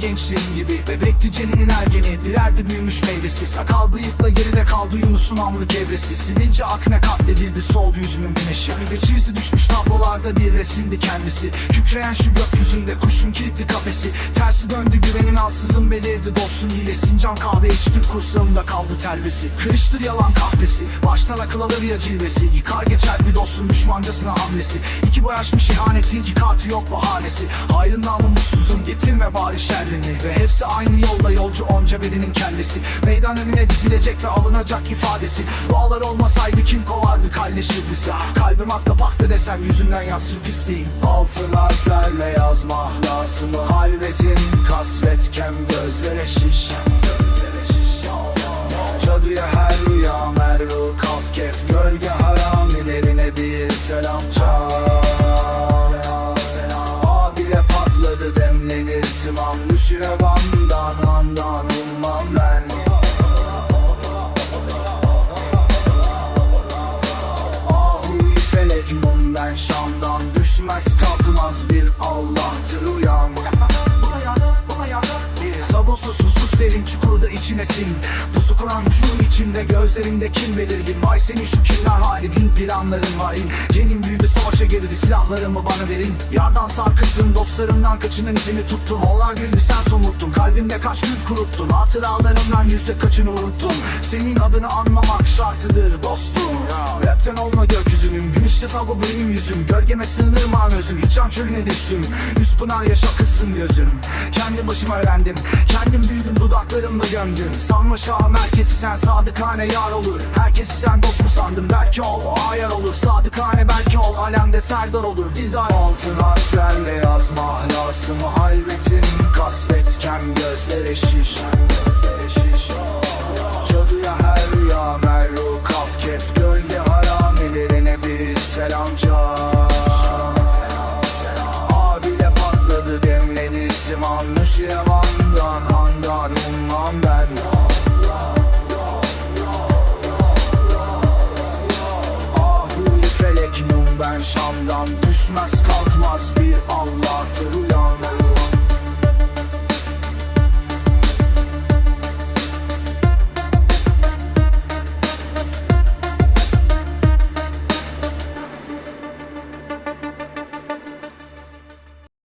gençliğin gibi. Bebekti ceninin ergeni birerdi büyümüş meyvesi. Sakal bıyıkla geride kaldı Yunus'un amlık evresi Silince akne katledildi soldu yüzümün güneşi. Ve çivisi düşmüş tablolarda bir resimdi kendisi. Kükreyen şu gökyüzünde kuşun kilitli kafesi. Tersi döndü güvenin alsızın belirdi dostun hilesi Can kahve içtim kursağımda kaldı telvesi Kırıştır yalan kahvesi. Baştan akıl alır ya cilvesi. Yıkar geçer bir dostun düşmancasına hamlesi. İki boy aşmış ihanetin ki katı yok bahanesi. Hayrın namı mutsuzun getirme bari şerrini. Ve hepsi aynı yolda yolcu onca bedinin kellesi. Meydan önüne dizilecek ve alınacak ifadesi. Dualar olmasaydı kim kovardı kalleşir bizi Kalbim akla baktı desem yüzünden yazsın pisliğin Altın harflerle yazma ahlasımı halvetin Kasvetken gözlere şiş selam çal. Abile patladı demlenir simam Müşrevandan handan ummam ben. Ahu felek mum ben Şam'dan. Düşmez kalkmaz Sabosuz susuz derin çukurda içinesin Pusu kuran şu içinde gözlerinde kim belirgin Vay senin şu kimler halin planların var. İn Cenin büyüdü savaşa girdi silahlarımı bana verin. Yardan sarkıttın dostlarımdan kaçının ipini tuttun. Onlar güldü sen somuttun. Kalbimde kaç gül kuruttun? Hatıralarımdan yüzde kaçını unuttun? Senin adını anmamak şartıdır dostum. Rapten olma gökyüzünün Güneşte sabı benim yüzüm. Gölgeme sığınırım özüm Hiç an çölüne düştüm. Yüz pınar yaşa kızsın gözüm. Kendi başıma öğrendim Kendim büyüdüm dudaklarımla gömdüm Sanma şah merkezi sen sadıkane yar olur. Herkesi sen dost mu sandım belki ol o ayar olur. Sadıkane belki ol alemde serdar olur. Dildar altın harflerle yazma ahlasımı halvetin Kasvetken gözlere şiş Gözlere şiş Cadıya her rüya merru kaf kef Gölge haramilerine bir selam çal. Abile patladı demledi siman düşmez kalkmaz bir anlatır